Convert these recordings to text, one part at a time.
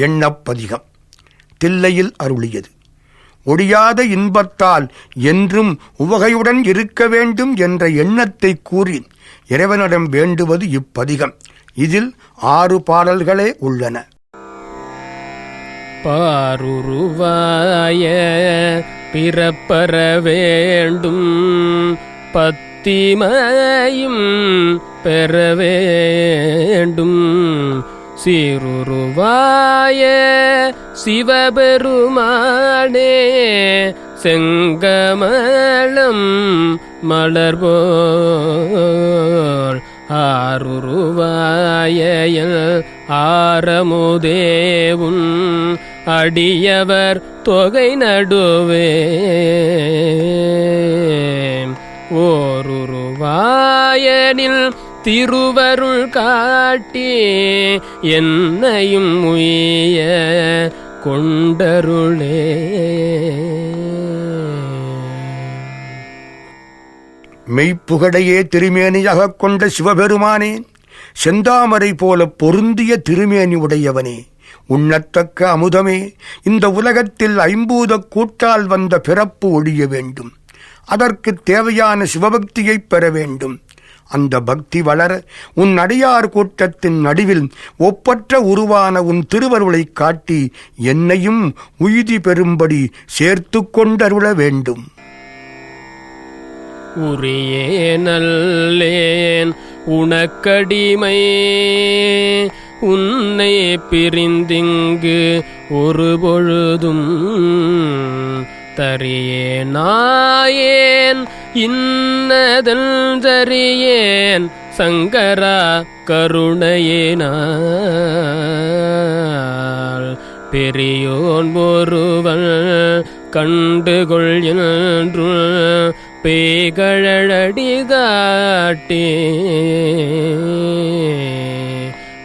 எண்ணப்பதிகம். தில்லையில் அருளியது. ஒடியாத இன்பத்தால் என்றும் உவகையுடன் இருக்க வேண்டும் என்ற எண்ணத்தை கூறி இறைவனிடம் வேண்டுவது இப்பதிகம். இதில் ஆறு பாடல்களே உள்ளன. பாருருவாய பிறப்பற வேண்டும். பத்திமையும் பெற வேண்டும். சீருருவாய சிவபெருமானே செங்கமலம் மலர்போல் ஆருருவாயல் ஆரமுதேவும் அடியவர் தொகை நடுவே. ஓருருவாயனில் திருவருள் காட்டி என்னையும் உய கொண்டருளே. மெய்ப்புகழையே திருமேனியாகக் கொண்ட சிவபெருமானே செந்தாமரை போல பொருந்திய திருமேனி உடையவனே உண்ணத்தக்க அமுதமே இந்த உலகத்தில் ஐம்பூதக் கூட்டால் வந்த பிறப்பு ஒழிய வேண்டும். அதற்கு தேவையான சிவபக்தியைப் பெற வேண்டும். அந்த பக்தி வளர உன் அடியார் கூட்டத்தின் நடுவில் ஒப்பற்ற உருவான உன் திருவருளைக் காட்டி என்னையும் உய்தி பெறும்படி சேர்த்து கொண்டருள வேண்டும். உரியே நல்லேன் உனக்கடிமை உன்னை பிரிந்திங்கு ஒரு பொழுதும் தரியே நாயேன் இன்னதென்றறியேன் சங்கரா கருணையினால். பெரியோன் ஒருவன் கண்டுகொள் என்று பேகழடி காட்டே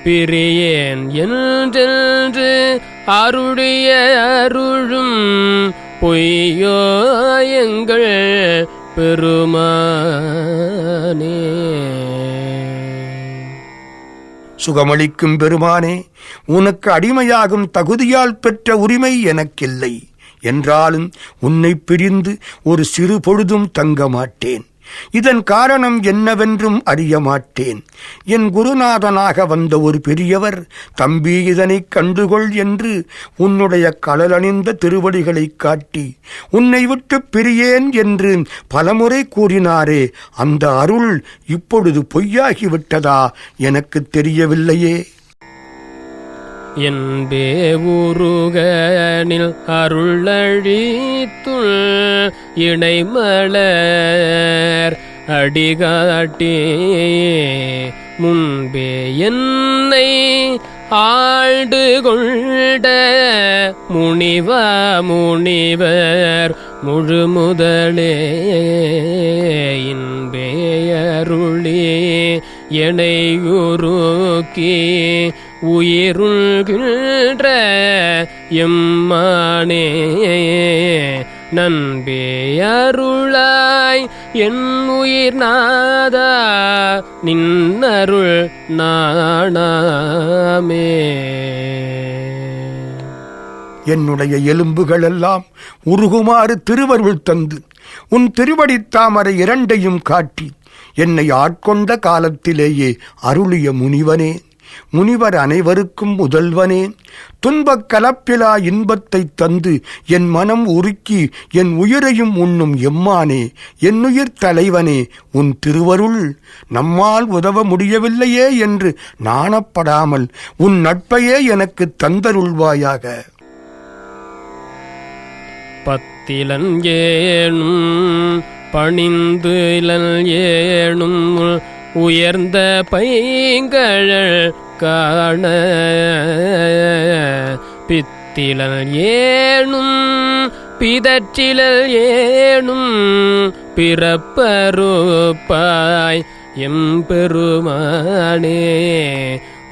பிரியேன் என்று அருடைய அருளும் பொய்யோ எங்கள் பெருமானே. சுகமளிக்கும் பெருமானே உனக்கு அடிமையாகும் தகுதியால் பெற்ற உரிமை எனக்கில்லை. என்றாலும் உன்னை பிரிந்து ஒரு சிறு பொழுதும் தங்க மாட்டேன் இதன் காரணம் என்னவென்றும் அறிய மாட்டேன் என் குருநாதனாக வந்த ஒரு பெரியவர் தம்பி இதனைக் கண்டுகொள் என்று உன்னுடைய கலலணிந்த திருவடிகளைக் காட்டி உன்னை விட்டு பிரியேன் என்று பலமுறை கூறினாரே அந்த அருள் இப்பொழுது பொய்யாகிவிட்டதா எனக்கு தெரியவில்லையே. என்பே உருகனில் அருளழித்துள் இணைமலர் அடிகாட்டி முன்பே என்னை ஆண்டு கொண்ட முனிவ முனிவர் முழு முதலே இன்பே அருளி உயிருள்கின்ற எம்மானே நண்பேயருளாய் என் உயிர் நாதா நின்னருள் நாணாமே. என்னுடைய எலும்புகளெல்லாம் உருகுமாறு திருவருள் தந்து உன் திருவடித்தாமரை இரண்டையும் காட்டி என்னை ஆட்கொண்ட காலத்திலேயே அருளிய முனிவனே. முனிவர் அனைவருக்கும் முதல்வனே துன்பக் கலப்பிலா இன்பத்தைத் தந்து என் மனம் உருக்கி என் உயிரையும் உண்ணும் எம்மானே என்னுயிர் தலைவனே உன் திருவருள் நம்மால் உதவ முடியவில்லையே என்று நாணப்படாமல் உன் நட்பையே எனக்கு தந்தருள்வாயாக. பத்திலன் ஏனும் பணிந்து ஏனும் உயர்ந்த பைங்கழல் காண பித்திலல் ஏனும் பிதற்றிலல் ஏனும் பிறப்பருப்பாய் எம்பெருமானே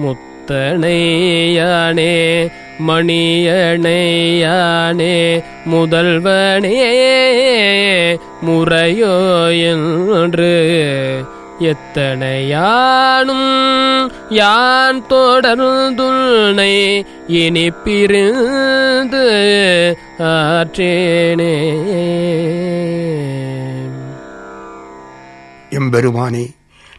முத்தனையானே மணியணையானே முதல்வனே முறையோ என்று எத்தனையானும் யான் தொடர்ந்துனை இனி பிரிந்து ஆற்றேனே. எம்பெருமானே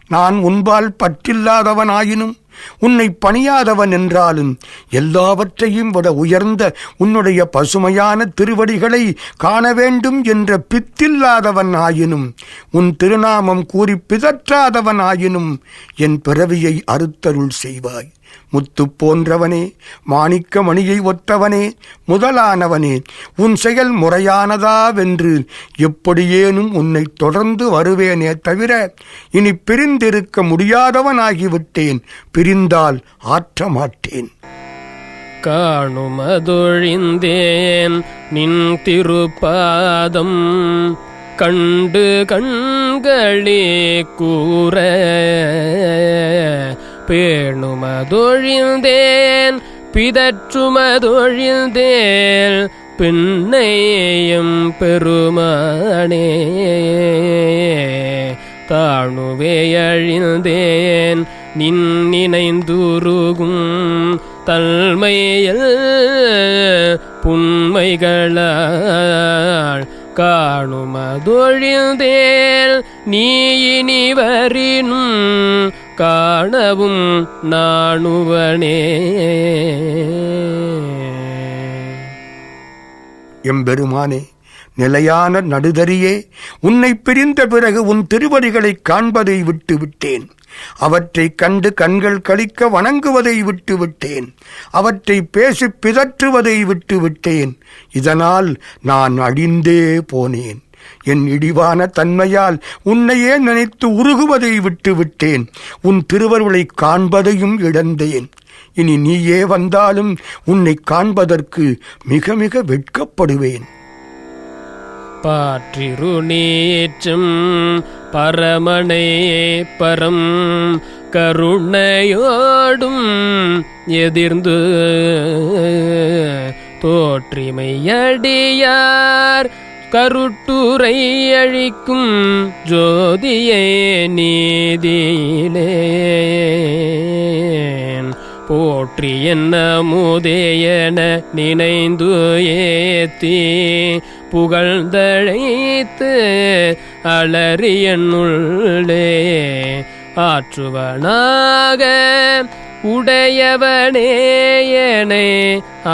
நான் உன்பால் பற்றில்லாதவனாயினும் உன்னை பணியாதவன் என்றாலும் எல்லாவற்றையும் விட உயர்ந்த உன்னுடைய பசுமையான திருவடிகளை காண வேண்டும் என்ற பித்தில்லாதவன் ஆயினும் உன் திருநாமம் கூறி பிதற்றாதவன் ஆயினும் என் பிறவியை அறுத்தருள் செய்வாய். முத்து போன்றவனே மாணிக்க மணியை ஒத்தவனே முதலானவனே உன் செயல் முறையானதாவென்று எப்படியேனும் உன்னை தொடர்ந்து வருவேனே தவிர இனி பிரிந்திருக்க முடியாதவனாகிவிட்டேன் பிரிந்தால் ஆற்ற மாட்டேன் காணுமதொழிந்தேன் நின் திருப்பாதம் கண்டு கண்களே கூற பேணுமதொழிந்தேன் பிதற்றுமதொழிந்தேன் பின்னையும் பெருமானே தாணுவேயழிந்தேன் நின் நினைந்துருகும் தல்மையில் புன்மைகளால் காணுமதொழிந்தேல் நீ இனி வரினும் காணவும் நாணுவனே. எம்பெருமானே நிலையான நடுதறியே உன்னை பிரிந்த பிறகு உன் திருவடிகளைக் காண்பதை விட்டு விட்டேன். அவற்றைக் கண்டு கண்கள் கழிக்க வணங்குவதை விட்டு விட்டேன். அவற்றை பேசி பிதற்றுவதை விட்டு விட்டேன். இதனால் நான் அழிந்தே போனேன். என் இடிவான தன்மையால் உன்னையே நினைத்து உருகுவதை விட்டு விட்டேன். உன் திருவருளைக் காண்பதையும் இழந்தேன். இனி நீயே வந்தாலும் உன்னை காண்பதற்கு மிக மிக வெட்கப்படுவேன். பாற்றிரு நீற்றும் பரம் கருணையோடும் எதிர்ந்து தோற்றிமையடியார். கருட்டுரை அழிக்கும் ஜோதியே நீதியிலேன். போற்றி என்ன மூதேயன நினைந்து ஏத்தி புகழ்ந்தழைத்து அலறியனுள்ளே. ஆற்றுவனாக உடையவனேயனே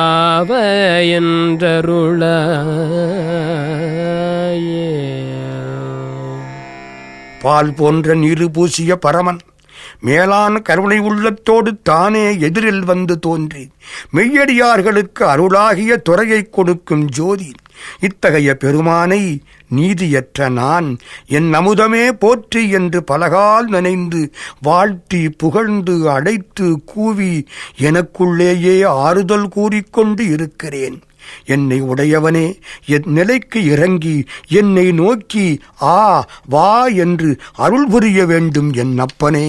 ஆவ என்றருளாயே பால் போன்ற நீரு பூசிய பரமன் மேலான கருணை உள்ளத்தோடு தானே எதிரில் வந்து தோன்றி மெய்யடியார்களுக்கு அருளாகிய துறையைக் கொடுக்கும் ஜோதி இத்தகைய பெருமானை நீதியற்ற நான் என் அமுதமே போற்றி என்று பலகால் நினைந்து வாழ்த்தி புகழ்ந்து அடைத்து கூவி எனக்குள்ளேயே ஆறுதல் கூறிக்கொண்டு இருக்கிறேன். என்னை உடையவனே என் நிலைக்கு இறங்கி என்னை நோக்கி ஆ வா என்று அருள் புரிய வேண்டும் என் அப்பனே.